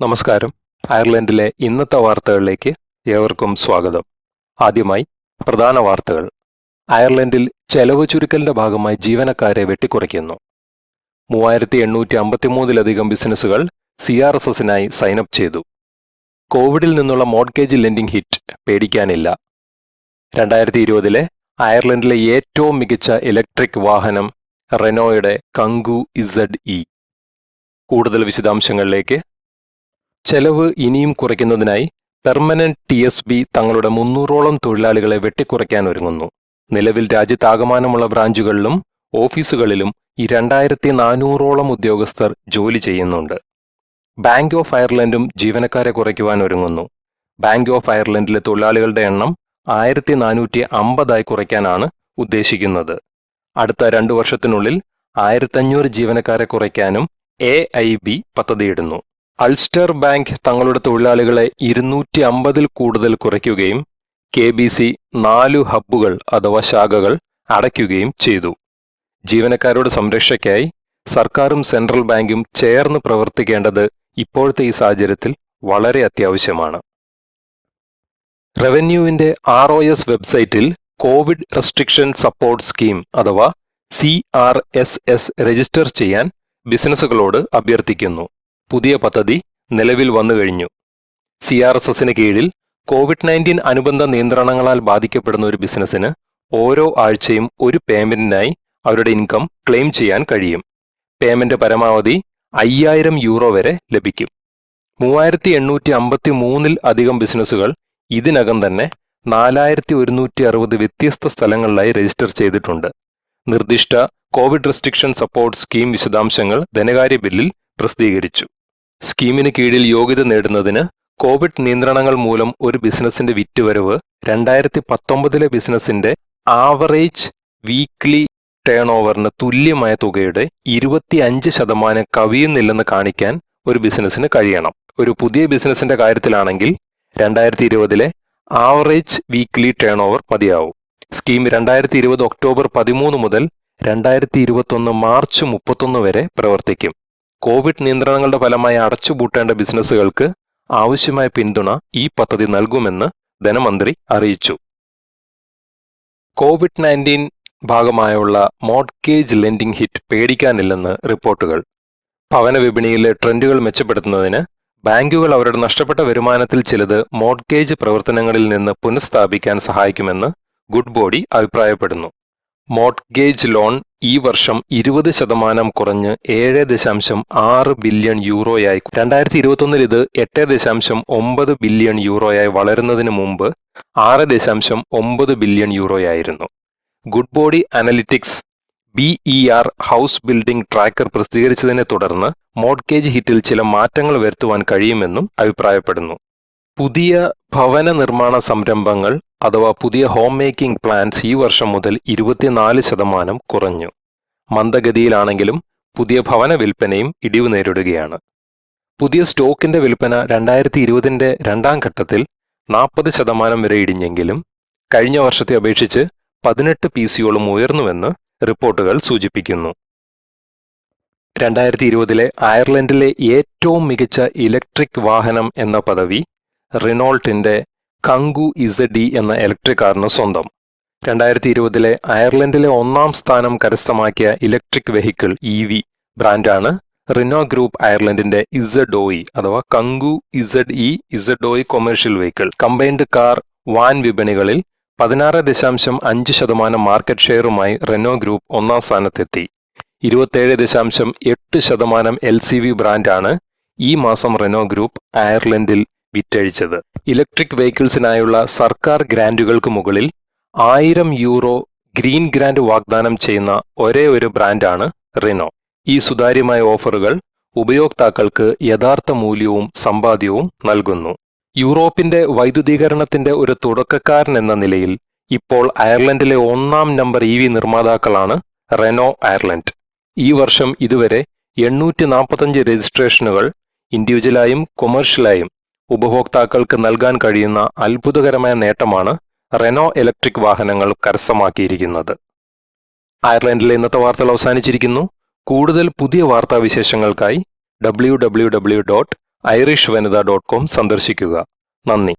നമസ്കാരം. അയർലൻഡിലെ ഇന്നത്തെ വാർത്തകളിലേക്ക് ഏവർക്കും സ്വാഗതം. ആദ്യമായി പ്രധാന വാർത്തകൾ. അയർലൻഡിൽ ചെലവ് ചുരുക്കലിന്റെ ഭാഗമായി ജീവനക്കാരെ വെട്ടിക്കുറയ്ക്കുന്നു. മൂവായിരത്തി എണ്ണൂറ്റി അമ്പത്തിമൂന്നിലധികം ബിസിനസ്സുകൾ സി ആർ എസ് എസിനായി സൈനപ്പ് ചെയ്തു. കോവിഡിൽ നിന്നുള്ള മോഡ്ഗേജ് ലെൻഡിംഗ് ഹിറ്റ് പേടിക്കാനില്ല. രണ്ടായിരത്തി ഇരുപതിലെ അയർലൻഡിലെ ഏറ്റവും മികച്ച ഇലക്ട്രിക് വാഹനം റെനോയുടെ കങ്കു ഇസഡ് ഇ. കൂടുതൽ വിശദാംശങ്ങളിലേക്ക് ചെലവ് ഇനിയും കുറയ്ക്കുന്നതിനായി പെർമനന്റ് ടി എസ് ബി തങ്ങളുടെ മുന്നൂറോളം തൊഴിലാളികളെ വെട്ടിക്കുറയ്ക്കാൻ ഒരുങ്ങുന്നു. നിലവിൽ രാജ്യത്താകമാനമുള്ള ബ്രാഞ്ചുകളിലും ഓഫീസുകളിലും ഈ രണ്ടായിരത്തി നാനൂറോളം ഉദ്യോഗസ്ഥർ ജോലി ചെയ്യുന്നുണ്ട്. ബാങ്ക് ഓഫ് അയർലൻഡും ജീവനക്കാരെ കുറയ്ക്കുവാൻ ഒരുങ്ങുന്നു. ബാങ്ക് ഓഫ് അയർലൻഡിലെ തൊഴിലാളികളുടെ എണ്ണം ആയിരത്തി നാനൂറ്റി അമ്പതായി കുറയ്ക്കാനാണ് ഉദ്ദേശിക്കുന്നത്. അടുത്ത രണ്ടു വർഷത്തിനുള്ളിൽ ആയിരത്തഞ്ഞൂറ് ജീവനക്കാരെ കുറയ്ക്കാനും എ ഐ ബി പദ്ധതിയിടുന്നു. അൾസ്റ്റർ ബാങ്ക് തങ്ങളുടെ തൊഴിലാളികളെ ഇരുന്നൂറ്റി അമ്പതിൽ കൂടുതൽ കുറയ്ക്കുകയും കെ ബി സി നാലു ഹബ്ബുകൾ അഥവാ ശാഖകൾ അടയ്ക്കുകയും ചെയ്തു. ജീവനക്കാരുടെ സംരക്ഷയ്ക്കായി സർക്കാരും സെൻട്രൽ ബാങ്കും ചേർന്ന് പ്രവർത്തിക്കേണ്ടത് ഇപ്പോഴത്തെ ഈ സാഹചര്യത്തിൽ വളരെ അത്യാവശ്യമാണ്. റവന്യൂവിന്റെ ആർ ഒ എസ് വെബ്സൈറ്റിൽ കോവിഡ് റെസ്ട്രിക്ഷൻ സപ്പോർട്ട് സ്കീം അഥവാ C R S S register ചെയ്യാൻ ബിസിനസ്സുകളോട് അഭ്യർത്ഥിക്കുന്നു. പുതിയ പദ്ധതി നിലവിൽ വന്നു കഴിഞ്ഞു. സി ആർ എസ് എസിന് കീഴിൽ കോവിഡ് നയന്റീൻ അനുബന്ധ നിയന്ത്രണങ്ങളാൽ ബാധിക്കപ്പെടുന്ന ഒരു ബിസിനസ്സിന് ഓരോ ആഴ്ചയും ഒരു പേയ്മെന്റിനായി അവരുടെ ഇൻകം ക്ലെയിം ചെയ്യാൻ കഴിയും. പേയ്മെന്റ് പരമാവധി അയ്യായിരം യൂറോ വരെ ലഭിക്കും. മൂവായിരത്തി എണ്ണൂറ്റി അമ്പത്തി മൂന്നിൽ അധികം ബിസിനസ്സുകൾ ഇതിനകം തന്നെ നാലായിരത്തി ഒരുന്നൂറ്റി അറുപത് വ്യത്യസ്ത സ്ഥലങ്ങളിലായി രജിസ്റ്റർ ചെയ്തിട്ടുണ്ട്. നിർദ്ദിഷ്ട കോവിഡ് റെസ്ട്രിക്ഷൻ സപ്പോർട്ട് സ്കീം വിശദാംശങ്ങൾ ധനകാര്യ ബില്ലിൽ പ്രസിദ്ധീകരിച്ചു. സ്കീമിന് കീഴിൽ യോഗ്യത നേടുന്നതിന് കോവിഡ് നിയന്ത്രണങ്ങൾ മൂലം ഒരു ബിസിനസിന്റെ വിറ്റുവരവ് രണ്ടായിരത്തി പത്തൊമ്പതിലെ ബിസിനസിന്റെ ആവറേജ് വീക്ക്ലി ടേൺ ഓവറിന് തുല്യമായ തുകയുടെ ഇരുപത്തിയഞ്ച് ശതമാനം കവിയുന്നില്ലെന്ന് കാണിക്കാൻ ഒരു ബിസിനസ്സിന് കഴിയണം. ഒരു പുതിയ ബിസിനസിന്റെ കാര്യത്തിലാണെങ്കിൽ രണ്ടായിരത്തി ഇരുപതിലെ ആവറേജ് വീക്ക്ലി ടേൺ ഓവർ മതിയാവും. സ്കീം രണ്ടായിരത്തി ഇരുപത് ഒക്ടോബർ പതിമൂന്ന് മുതൽ രണ്ടായിരത്തി ഇരുപത്തൊന്ന് മാർച്ച് മുപ്പത്തൊന്ന് വരെ പ്രവർത്തിക്കും. കോവിഡ് നിയന്ത്രണങ്ങളുടെ ഫലമായി അടച്ചുപൂട്ടേണ്ട ബിസിനസ്സുകൾക്ക് ആവശ്യമായ പിന്തുണ ഈ പദ്ധതി നൽകുമെന്ന് ധനമന്ത്രി അറിയിച്ചു. കോവിഡ് നയന്റീൻ ഭാഗമായുള്ള മോഡ്ഗേജ് ലെൻഡിംഗ് ഹിറ്റ് പേടിക്കാനില്ലെന്ന് റിപ്പോർട്ടുകൾ. ഭവന വിപണിയിലെ ട്രെൻഡുകൾ മെച്ചപ്പെടുത്തുന്നതിന് ബാങ്കുകൾ അവരുടെ നഷ്ടപ്പെട്ട വരുമാനത്തിൽ ചിലത് മോഡ്ഗേജ് പ്രവർത്തനങ്ങളിൽ നിന്ന് പുനഃസ്ഥാപിക്കാൻ സഹായിക്കുമെന്ന് ഗുഡ് ബോഡി അഭിപ്രായപ്പെടുന്നു. മോഡ്ഗേജ് ലോൺ ഈ വർഷം ഇരുപത് ശതമാനം കുറഞ്ഞ് ഏഴ് ദശാംശം ആറ് ബില്യൺ യൂറോയായി രണ്ടായിരത്തി ഇരുപത്തൊന്നിൽ ഇത് എട്ട് ദശാംശം ഒമ്പത് ബില്യൺ യൂറോയായി വളരുന്നതിന് മുമ്പ് ആറ് ദശാംശം ഒമ്പത് billion യൂറോയായിരുന്നു. Good body analytics B E R house building tracker പ്രസിദ്ധീകരിച്ചതിനെ തുടർന്ന് മോഡ്ഗേജ് ഹിറ്റിൽ ചില മാറ്റങ്ങൾ വരുത്തുവാൻ കഴിയുമെന്നും അഭിപ്രായപ്പെടുന്നു. പുതിയ ഭവന നിർമ്മാണ സംരംഭങ്ങൾ അഥവാ പുതിയ ഹോം മേക്കിംഗ് പ്ലാൻസ് ഈ വർഷം മുതൽ ഇരുപത്തിനാല് ശതമാനം കുറഞ്ഞു. മന്ദഗതിയിലാണെങ്കിലും പുതിയ ഭവന വിൽപ്പനയും ഇടിവ് നേരിടുകയാണ്. പുതിയ സ്റ്റോക്കിന്റെ വിൽപ്പന രണ്ടായിരത്തി ഇരുപതിന്റെ രണ്ടാം ഘട്ടത്തിൽ നാൽപ്പത് ശതമാനം വരെ ഇടിഞ്ഞെങ്കിലും കഴിഞ്ഞ വർഷത്തെ അപേക്ഷിച്ച് പതിനെട്ട് പി സിയോളം ഉയർന്നുവെന്ന് റിപ്പോർട്ടുകൾ സൂചിപ്പിക്കുന്നു. രണ്ടായിരത്തി ഇരുപതിലെ അയർലൻഡിലെ ഏറ്റവും മികച്ച ഇലക്ട്രിക് വാഹനം എന്ന പദവി റിനോൾട്ടിന്റെ കങ്കു ഇസഡി എന്ന ഇലക്ട്രിക് കാറിന് സ്വന്തം. രണ്ടായിരത്തി ഇരുപതിലെ അയർലൻഡിലെ ഒന്നാം സ്ഥാനം കരസ്ഥമാക്കിയ ഇലക്ട്രിക് വെഹിക്കിൾ ഇ വി ബ്രാൻഡാണ് റിനോ ഗ്രൂപ്പ് അയർലൻഡിന്റെ ഇസഡോയി അഥവാ കങ്കു Z E ഇസഡോയി commercial vehicle combined car van വിപണികളിൽ പതിനാറ് ദശാംശം അഞ്ച് ശതമാനം മാർക്കറ്റ് ഷെയറുമായി റെനോ ഗ്രൂപ്പ് ഒന്നാം സ്ഥാനത്തെത്തി. ഇരുപത്തേഴ് ദശാംശം എട്ട് ശതമാനം എൽ സി വി ബ്രാൻഡാണ് ഈ മാസം റെനോ ഗ്രൂപ്പ് അയർലൻഡിൽ വിറ്റഴിച്ചത്. ഇലക്ട്രിക് വെഹിക്കിൾസിനായുള്ള സർക്കാർ ഗ്രാൻഡുകൾക്ക് മുകളിൽ ആയിരം യൂറോ ഗ്രീൻ ഗ്രാൻഡ് വാഗ്ദാനം ചെയ്യുന്ന ഒരേ ഒരു ബ്രാൻഡാണ് റിനോ. ഈ സുതാര്യമായ ഓഫറുകൾ ഉപയോക്താക്കൾക്ക് യഥാർത്ഥ മൂല്യവും സമ്പാദ്യവും നൽകുന്നു. യൂറോപ്പിന്റെ വൈദ്യുതീകരണത്തിന്റെ ഒരു തുടക്കക്കാരൻ എന്ന നിലയിൽ ഇപ്പോൾ അയർലൻഡിലെ ഒന്നാം നമ്പർ ഇ വി നിർമ്മാതാക്കളാണ് റെനോ അയർലൻഡ്. ഈ വർഷം ഇതുവരെ എണ്ണൂറ്റി നാൽപ്പത്തഞ്ച് രജിസ്ട്രേഷനുകൾ ഇൻഡിവിജ്വലായും കൊമേഴ്ഷ്യലായും ഉപഭോക്താക്കൾക്ക് നൽകാൻ കഴിയുന്ന അത്ഭുതകരമായ നേട്ടമാണ് റെനോ ഇലക്ട്രിക് വാഹനങ്ങൾ കരസ്ഥമാക്കിയിരിക്കുന്നത്. അയർലൻഡിലെ ഇന്നത്തെ വാർത്തകൾ അവസാനിച്ചിരിക്കുന്നു. കൂടുതൽ പുതിയ വാർത്താ വിശേഷങ്ങൾക്കായി W W W dot Irish Vanitha dot com സന്ദർശിക്കുക. നന്ദി.